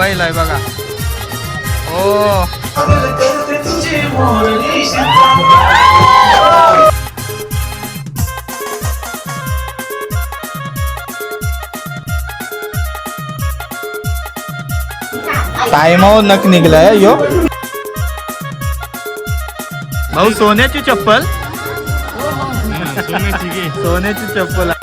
Mobile आहे बघा. हो टाइमावर नक निघलाय यो. भाऊ सोन्याची चप्पल? सोन्याची चप्पल.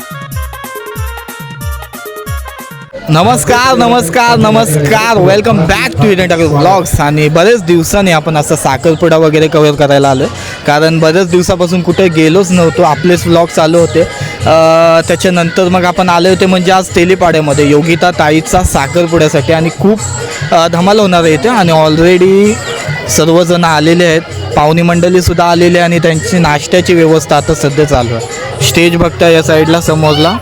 नमस्कार नमस्कार नमस्कार. Welcome back to Indian blogs आणि बरेच दिवसांनी आपण असं साखरपुडा वगैरे कव्हर करायला आलो कारण बरेच दिवसापासून कुठे गेलोच नव्हतो. आपलेच ब्लॉग चालू होते. त्याच्यानंतर मग आपण आले होते म्हणजे आज तेलीपाड्यामध्ये. योगिता ताईचा साखरपुड्यासाठी. आणि खूप धमाल होणार आहे इथे. आणि ऑलरेडी सर्वजण आलेले आहेत. पाहुणी मंडळीसुद्धा आलेली आहे आणि त्यांची नाश्त्याची व्यवस्था आता सध्या चालू आहे. स्टेज बघता या साईडला समोरला.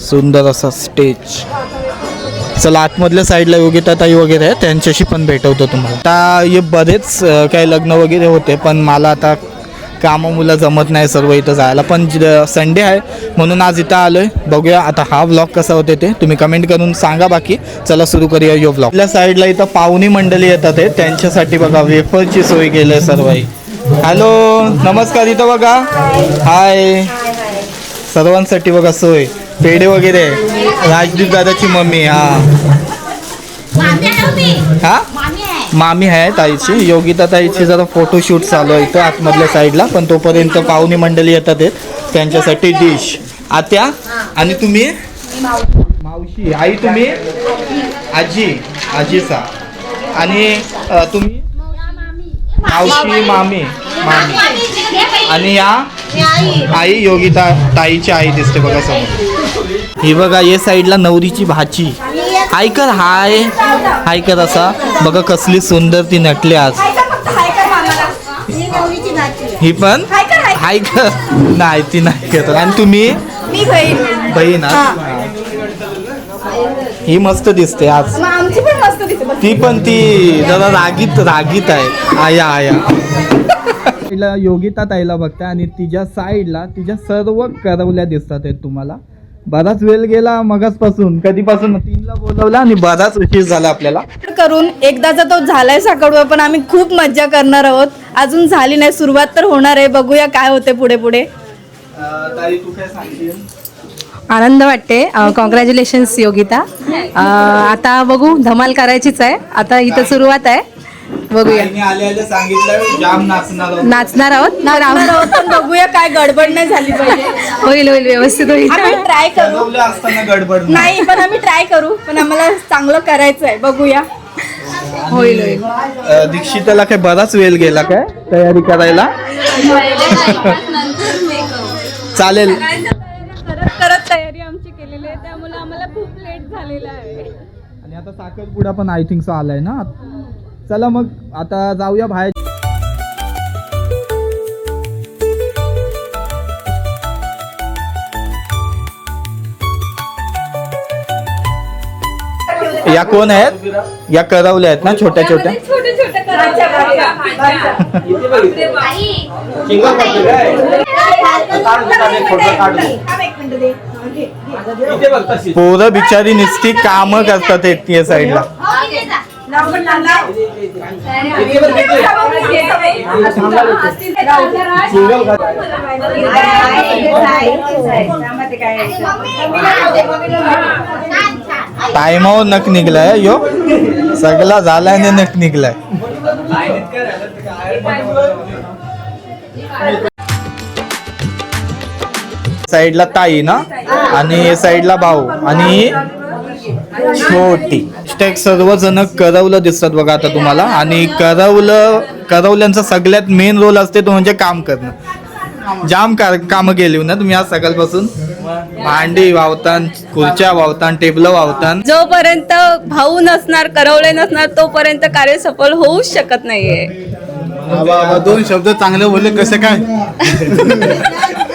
सुंदर असा स्टेज चला आतमधल्या साईडला योगिता ताई वगैरे आहे त्यांच्याशी पण भेटवतो तुम्हाला. आता हे बरेच काही लग्न वगैरे होते पण मला आता कामं मुलं जमत नाही सर्व इथं जायला. पण संडे आहे म्हणून आज इथं आलो आहे बघूया आता हा व्लॉग कसा होते ते. तुम्ही कमेंट करून सांगा बाकी. चला सुरू करूया यो व्लॉग आपल्या साईडला इथं पाहुणी मंडळी येतात आहे त्यांच्यासाठी बघा वेफरची सोय केली आहे सर्व हॅलो नमस्कार इथं बघा. हाय सर्वांसाठी बघा सोय. पेढे वगैरे. राजदीप दादाची मम्मी हा. हा? मामी आहे ताईची. योगिता ताईची जरा फोटोशूट चालू आहे इथं आतमधल्या साईडला पण तोपर्यंत पाहुणी मंडळी येतात त्यांच्यासाठी डिश आत्या आणि तुम्ही? मावशी. आई तुम्ही? आजी. आजीचा आणि अ, तुम्ही? मावशी मामी. मामी. आणि या? आई. योगिता ताईची आई दिसते बघा समोर. ही बघा ये साईडला नवरीची भाची. हाय कर हाय. हाय कर असा. बघा कसली सुंदर ती नटली आज. ही पण? हाय कर नाही ती नाही करत. आणि तुम्ही? मी बहीण? ही. मस्त दिसते आज. मग आमची पण मस्त दिसते. बघ. ती पण ती जरा रागीत रागीत आहे. आया आया. तिला योगिता ताईला बघता आणि तिच्या साईडला तिच्या सर्व करवल्या दिसतात आहेत तुम्हाला. बराच वेळ गेला मगाचपासून कधीपासून? तीनला बोलवला आणि बराच उशीर झाला आपल्याला. करून एकदाचा तो झालाय साकडवा पण आम्ही खूप मज्जा करणार आहोत. अजून झाली नाही सुरुवात तर होणार आहे. बघूया काय होते पुढे पुढे. ताई तू काय सांगशील? आनंद वाटते. कॉंग्रॅच्युलेशन्स योगिता. अ, आता बघू धमाल करायचीच आहे. आता इथं सुरुवात आहे. बघूया. ताईने आले आले सांगितलं जाम नाचणार आहोत. नाचणार पण बघूया काय गडबड नाही झाली पाहिजे. होईल होईल व्यवस्थित होईल. आम्ही ट्राय करू. गडबड नाही. पण आम्ही ट्राय करू. पण आम्हाला चांगलं करायचं आहे बघूया. होईल होईल. दीक्षिताला काय बराच वेळ गेला काय तयारी करायला? चालेल. करत करत तयारी आमची केलेली आहे. त्यामुळे आम्हाला खूप लेट झालेला आहे. आणि आता साखरपुडा पण आय थिंक सो आलाय ना? चला मग आता जाऊया बाहेर. या कोण आहेत? या करवल्या आहेत ना छोट्या छोट्या? पोरं बिचारी नुसती कामं करतात साईडला. हो, आहेत या नक निघलाय यो. सगळा झालाय आणि नक निघलाय. साईडला ताई ना आणि साईडला भाऊ आणि छोटी स्टेक सर्वजण करवलं दिसतात बघा आता तुम्हाला. आणि करवलं करवल्यांचा सगळ्यात मेन रोल असते तो म्हणजे काम करणं. जाम का कामं केली ना तुम्ही आज सकाळपासून? भांडी वावतान खुर्च्या वावतान टेबल वावतान. जोपर्यंत भाऊ नसणार करवले नसणार तोपर्यंत कार्य सफल होऊच शकत नाहीये. दोन शब्द चांगले बोलले कसे काय?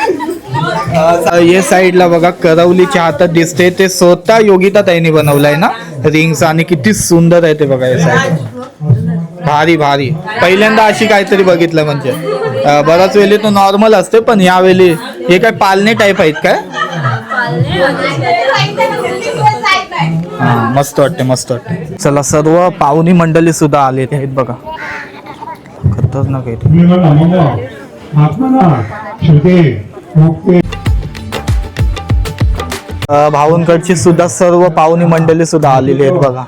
हे साईडला बघा करवलीच्या हातात दिसते ते स्वतः योगिता ताईने बनवलंय ना? रिंग्स आणि किती सुंदर आहे ते बघा या साईड भारी भारी. पहिल्यांदा अशी काहीतरी बघितलं म्हणजे. बऱ्याच बराच वेळी तो नॉर्मल असते पण यावेळी हे काय पालने टाईप आहेत काय? हा मस्त वाटते मस्त वाटते चला सर्व पाहुणी मंडळी सुद्धा आलेली आहेत बघा. खतरनाक आहे भाऊंकडची सुद्धा सर्व पाहुणी मंडळी सुद्धा आलेली आहेत बघा.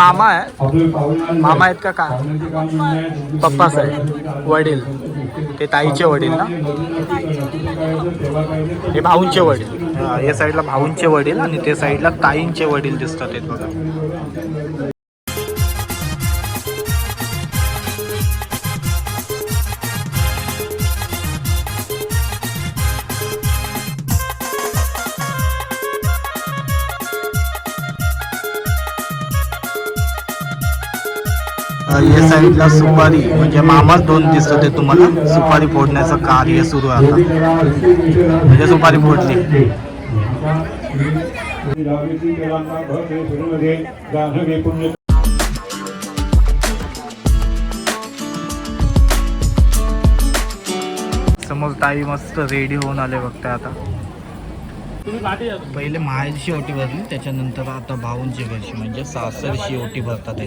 मामा आहे मामा आहेत का? का पाहुण्याचे काम म्हणजे पप्पाच आहे वडील। ते ताईचे वडील ना? हे भाऊंचे वडील। हा, या साईडला भाऊंचे वडील आणि ते साईडला ताईंचे वडील दिसतात आहेत बघा. या साईडला सुपारी म्हणजे मामाच दोन दिसत होते तुम्हाला सुपारी फोडण्याचं कार्य सुरू आहे म्हणजे सुपारी फोडली. समोर ताई मस्त रेडी होऊन आले बघताय आता. पहिले माहेरची ओटी भरली त्याच्यानंतर आता भाऊंची घरची म्हणजे सासरची ओटी भरतात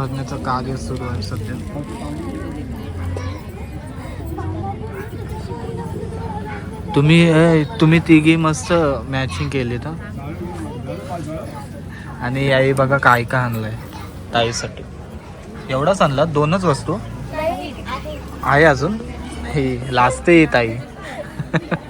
भरण्याचं कार्य सुरू आहे सध्या. तुम्ही तुम्ही तिघी मस्त मॅचिंग केली तर आणि याही बघा काय काय आणलंय. ताईसाठी. एवढाच आणला? दोनच वस्तू? आहे अजून? हे लाजते ताई.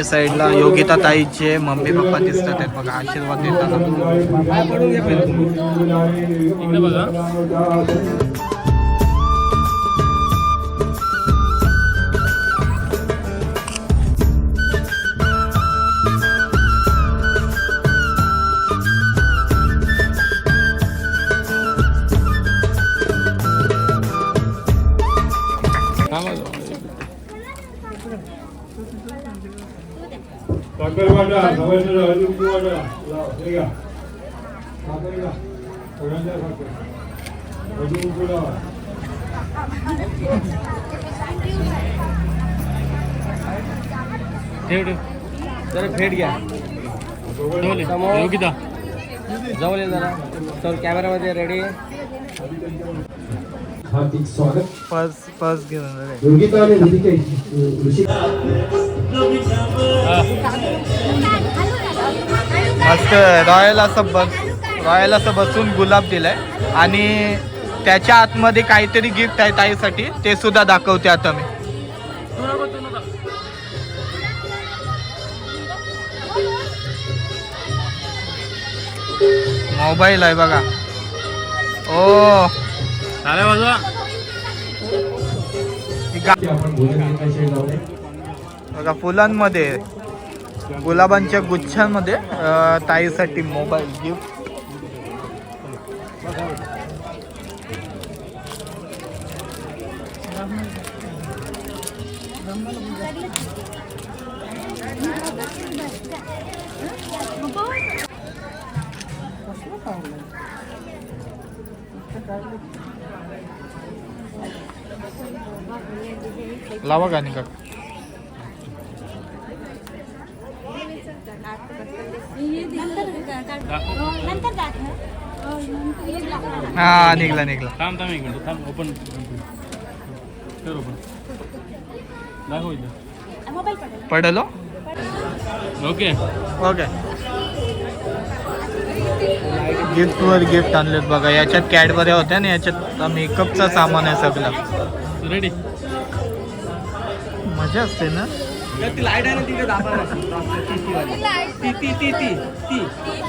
अ, या साईडला योगिता ताईचे मम्मी पप्पा दिसतात आहेत. बघा आशीर्वाद देताना. वाटा सवयचं हळदी कुंकू वाटा लाव, हे घ्या. साखर घ्या. सगळ्यांच्या साखर. हळदी कुंकू लावा. जरा फेट घ्या योगिता जवळ ये जरा तर कॅमेरामध्ये रेडी हार्दिक स्वागत पर्स पर्स घेऊन योगिता आणि ऋतिका ऋषी मस्त रॉयल असं बस रॉयल असं बसून गुलाब दिलाय. आणि त्याच्या आतमध्ये काहीतरी गिफ्ट आहे ताईसाठी ते सुद्धा दाखवते आता मी. मोबाईल आहे बघा. ओ. ही बघा फुलांमध्ये. गुलाबांच्या गुच्छांमध्ये ताईसाठी मोबाईल गिफ्ट लावा गाणी का? हा निघला निघला. थांब थांब एक मिनिट थांब ओपन कर. ओपन दाखव इथं. पडलो ओके. ओके. गिफ्ट वर गिफ्ट आणलेत बघा. याच्यात कॅडबऱ्या होत्या आणि याच्यात मेकअपचा सामान आहे सगळं. रेडी मजा असते ना?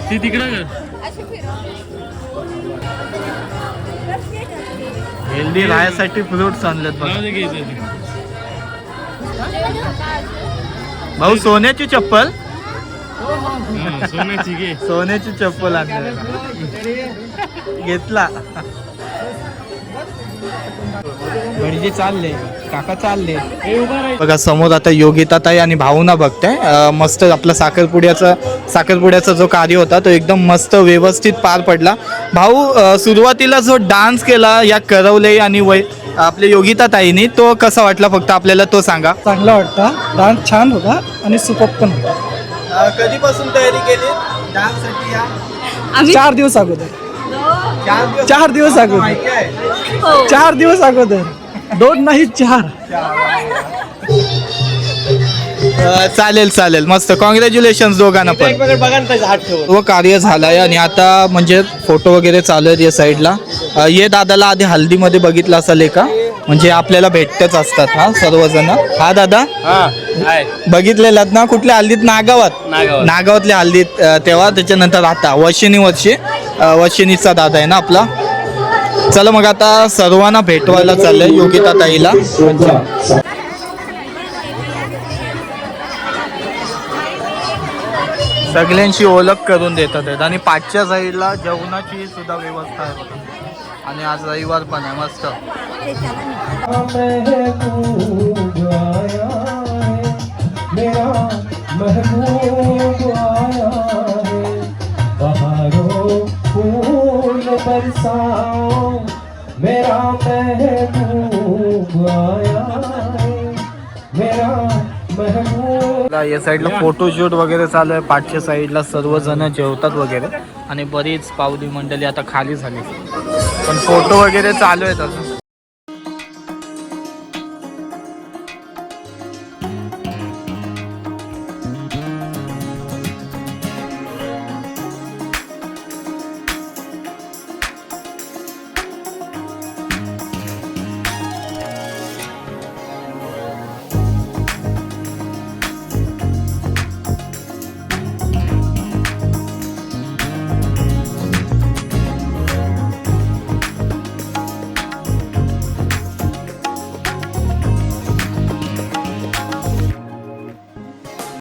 ती तिकडं कर हेल्दी राहण्यासाठी फ्रुट्स आणलेत बघा. नाव दे की इथं. ते. भाऊ सोन्याची चप्पल? हा, सोन्याची सोन्याची चप्पल आणली घेतला. म्हणजे चालले. काका चालले. बघा समोर आता योगिता ताई आणि भावना बघताय. अं, मस्त आपला साखरपुड्याचा साखरपुड्याचा जो कार्य होता तो एकदम मस्त व्यवस्थित पार पडला. भाऊ अं, सुरुवातीला जो डान्स केला या करवले आणि वै आपल्या योगिता ताईनी तो कसा वाटला? फक्त आपल्याला तो सांगा. चांगला वाटता डान्स छान होता आणि सुपर पण होता. कधीपासून तयारी केली? डान्ससाठी या? चार दिवस अगोदर. चार दिवस अगोदर. चार दिवस अगोदर. दोन नाही चार. चालेल चालेल. मस्त. कॉंग्रॅच्युलेशन दोघांना पण. व कार्य झालंय आणि आता म्हणजे फोटो वगैरे चालू आहेत या साईडला ये दादाला आधी हल्दीमध्ये बघितलं असेल का? म्हणजे आपल्याला भेटतच असतात हा सर्वजण. हा दादा? बघितलेलात ना कुठल्या हल्दीत? नागावात. नागावात. नागावातल्या हल्दीत तेव्हा त्याच्यानंतर आता वशिनी वर्षी वशिनीचा दादा आहे ना आपला. चला मग आता सर्वांना भेटवायला चाललंय योगिता ताईला. सगळ्यांची ओळख करून देतात आहेत. आणि पाचच्या साईडला जेवणाची सुद्धा व्यवस्था आहे आणि आज रविवार पण आहे मस्त. बरसाओ हो, मेरा महबूब आया। मेरा महबूब। या साईडला फोटोशूट वगैरे चालू आहे. पाचच्या साईडला सर्वजण जेवतात वगैरे. आणि बरीच पावली मंडळी आता खाली झाली. पण फोटो वगैरे चालू आहेत अजून.